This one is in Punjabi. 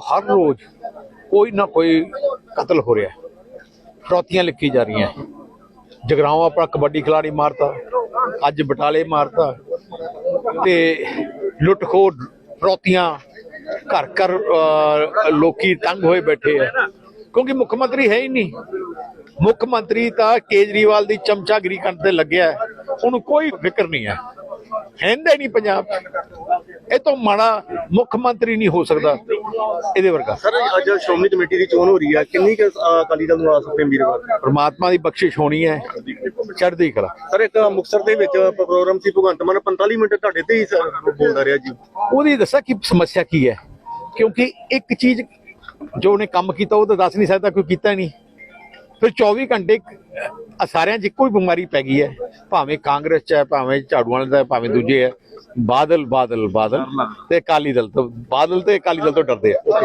ਹਰ ਰੋਜ਼ ਕੋਈ ਨਾ ਕੋਈ ਕਤਲ ਹੋ ਰਿਹਾ ਹੈ। ਫਰੌਤੀਆਂ ਲਿਖੀ ਜਾ ਰਹੀਆਂ ਜਗਰਾਉਂ ਆਪਣਾ ਕਬੱਡੀ ਖਿਲਾੜੀ ਮਾਰਤਾ, ਅੱਜ ਬਟਾਲੇ ਮਾਰਤਾ ਤੇ ਲੁੱਟ ਖੋਹ ਘਰ ਘਰ ਲੋਕੀ ਤੰਗ ਹੋਏ ਬੈਠੇ ਆ ਕਿਉਂਕਿ ਮੁੱਖ ਮੰਤਰੀ ਹੈ ਹੀ ਨਹੀਂ। ਮੁੱਖ ਮੰਤਰੀ ਤਾਂ ਕੇਜਰੀਵਾਲ ਦੀ ਚਮਚਾਗਿਰੀ ਕਰਨ ਤੇ ਲੱਗਿਆ ਉਹਨੂੰ ਕੋਈ ਫਿਕਰ ਨਹੀਂ ਹੈ। ਹੈਂਦਾ ਹੀ ਨਹੀਂ ਪੰਜਾਬ ਇਹ ਤੋਂ ਮਾੜਾ ਮੁੱਖ ਮੰਤਰੀ ਨਹੀਂ ਹੋ ਸਕਦਾ ਇਹਦੇ ਵਰਗਾ। ਸਰ ਅੱਜ ਸ਼੍ਰੋਮਣੀ ਕਮੇਟੀ ਦੀ ਚੋਣ ਹੋ ਰਹੀ ਹੈ। ਕਿੰਨੀ ਕੁ ਅਕਾਲੀ ਦਲ ਨੂੰ ਆ ਸਕਦੇ ਉਮੀਦਵਾਰ ਪ੍ਰਮਾਤਮਾ ਦੀ ਬਖਸ਼ਿਸ਼ ਹੋਣੀ ਹੈ। ਚੜ੍ਹਦੀ ਕਲਾ। ਸਰ ਇੱਕ ਮੁਕਤਸਰ ਦੇ ਵਿੱਚ ਪ੍ਰੋਗਰਾਮ ਸੀ ਭਗਵੰਤ ਮਾਨ 45 ਮਿੰਟ ਤੁਹਾਡੇ ਤੇ ਹੀ ਸਰ ਬੋਲਦਾ ਰਿਹਾ ਜੀ। ਉਹਦੀ ਦੱਸਾਂ ਕਿ ਸਮੱਸਿਆ ਕੀ ਹੈ? ਕਿਉਂਕਿ ਇੱਕ ਚੀਜ਼ ਜੋ ਉਹਨੇ ਕੰਮ ਕੀਤਾ ਉਹ ਤਾਂ ਦੱਸ ਨਹੀਂ ਸਕਦਾ ਕੋਈ ਕੀਤਾ ਨਹੀਂ। ਫਿਰ 24 ਘੰਟੇ ਸਾਰਿਆਂ 'ਚ ਇੱਕੋ ਹੀ ਬਿਮਾਰੀ ਪੈ ਗਈ ਹੈ। ਭਾਵੇਂ ਕਾਂਗਰਸ 'ਚ ਹੈ ਭਾਵੇਂ ਝਾੜੂ ਵਾਲੇ ਦਾ ਭਾਵੇਂ ਦੂਜੇ ਹੈ। ਬਾਦਲ ਬਾਦਲ ਬਾਦਲ ਤੇ ਅਕਾਲੀ ਦਲ ਤੋਂ ਬਾਦਲ ਤੇ ਅਕਾਲੀ ਦਲ ਤੋਂ ਡਰਦੇ ਆ।